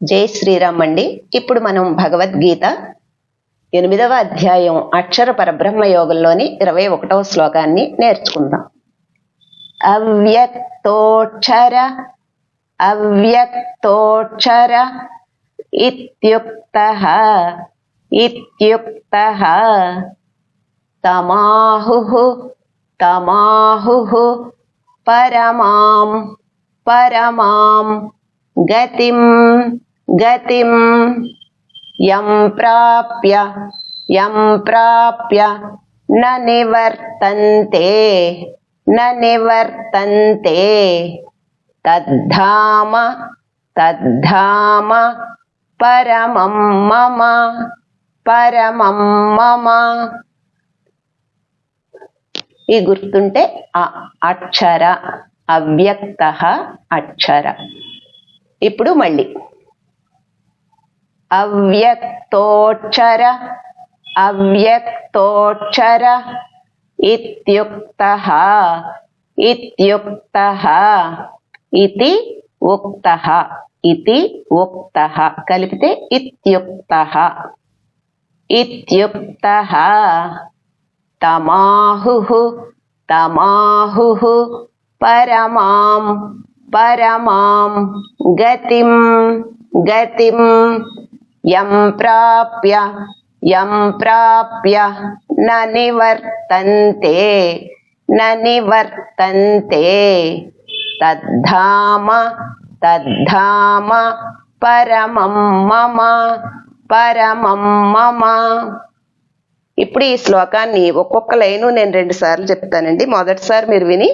జై శ్రీరామ్ అండి. ఇప్పుడు మనం భగవద్గీత ఎనిమిదవ అధ్యాయం అక్షర పరబ్రహ్మ యోగంలోని ఇరవై ఒకటవ శ్లోకాన్ని నేర్చుకుందాం. అవ్యక్తోక్షర అవ్యక్తోక్షర ఇత్యుక్త ఇత్యుక్త తమాహు తమాహు పరమాం పరమాం గతిం గతిం యం ప్రాప్య యం ప్రాప్య న నివర్తంతే న నివర్తంతే తద్ధామ తద్ధామ పరమం మమ పరమం మమ. ఈ గుర్తుంటే ఆ అక్షర అవ్యక్త అక్షర. ఇప్పుడు మళ్ళీ. అవ్యక్తోక్షర అవ్యక్తోక్షర ఇత్యుక్త ఇత్యుక్త ఇతి ఉక్త ఇది ఉక్త కలిపితే ఇత్యుక్త ఇత్యుక్త తమాహు తమాహు పరమాం పరమాం గతిం గతిం యం ప్రాప్య యం ప్రాప్య న నివర్తంతే న నివర్తంతే తద్ధామ తద్ధామ పరమం మమ పరమం మమ ఇప్పుడు ఈ శ్లోకాన్ని ఒక్కొక్క లైను నేను రెండు సార్లు చెప్తానండి. మొదటిసారి మీరు విని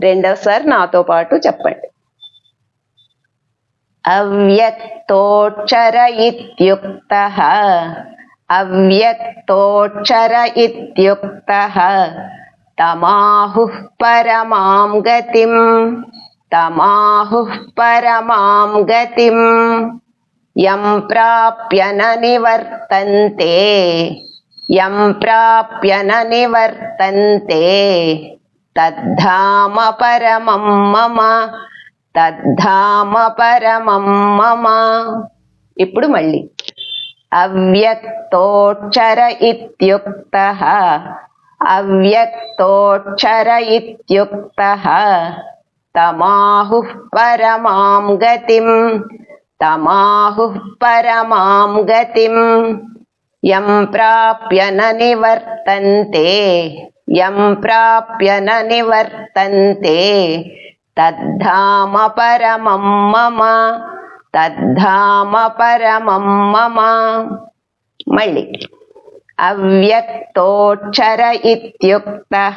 రెండవసారి నాతో పాటు చెప్పండి. అవ్యక్తోక్షర ఇత్యుక్త అవ్యక్తోక్షర ఇత్యుక్త తమాహు పరమాం గతిం తమాహు పరమాం గతిం యం ప్రాప్య నివర్తంతే యం ప్రాప్య నివర్తంతే తద్ధామ పరమం మమ తద్ధామ పరమం మమ ఇప్పుడు మళ్ళీ. అవ్యక్తోక్షర ఇత్యుక్త. అవ్యక్తోక్షర ఇత్యుక్త. తమాహు పరమాం గతిం. తమాహు పరమాం గతిం. యం ప్రాప్య నివర్తంతే. యం ప్రాప్య నివర్తంతే. తద్ధామ పరమం మమ తద్ధామ పరమం మమ మళ్ళీ అవ్యక్తోక్షర ఇత్యుక్త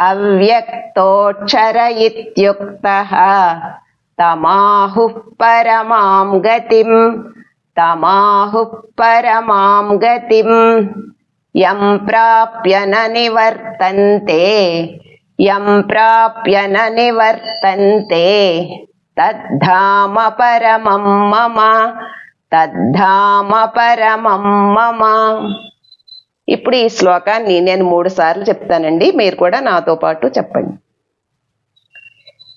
అవ్యక్తోక్షర ఇత్యుక్త. తమాహు పరమాం గతిం తమాహు పరమాం గతిం. యం ప్రాప్య నివర్తంతే యం ప్రాప్య నివర్తంతే తద్ధామ పరమం మమ తద్ధామ పరమం మమ ఇప్పుడు ఈ శ్లోకాన్ని నేను మూడు సార్లు చెప్తానండి. మీరు కూడా నాతో పాటు చెప్పండి.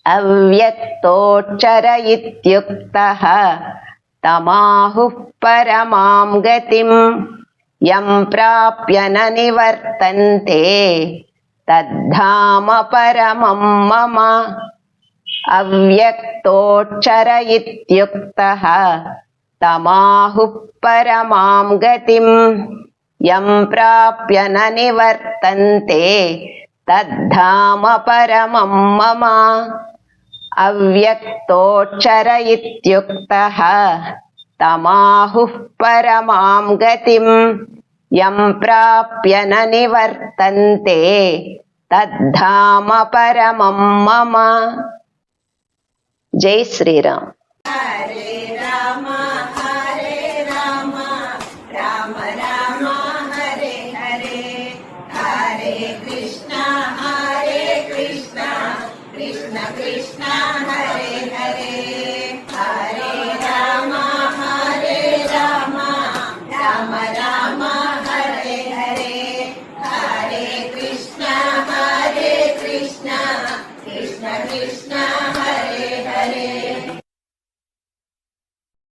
అవ్యక్తోక్షర ఇత్యుక్త తమాహు పరమాం గతిం. యం ప్రాప్య నివర్తంతే తద్ధామ పరమం మమ అవ్యక్తోక్షర ఇత్యుక్త తమాహు పరమాం గతిం యం ప్రాప్య న నివర్తంతే తద్ధామ పరమం మమ అవ్యక్తోక్షర ఇత్యుక్త తమాహు పరమాం గతిం యం ప్రాప్య నివర్తంతే తద్ధామ పరమం మమ జై శ్రీరామ్ హరే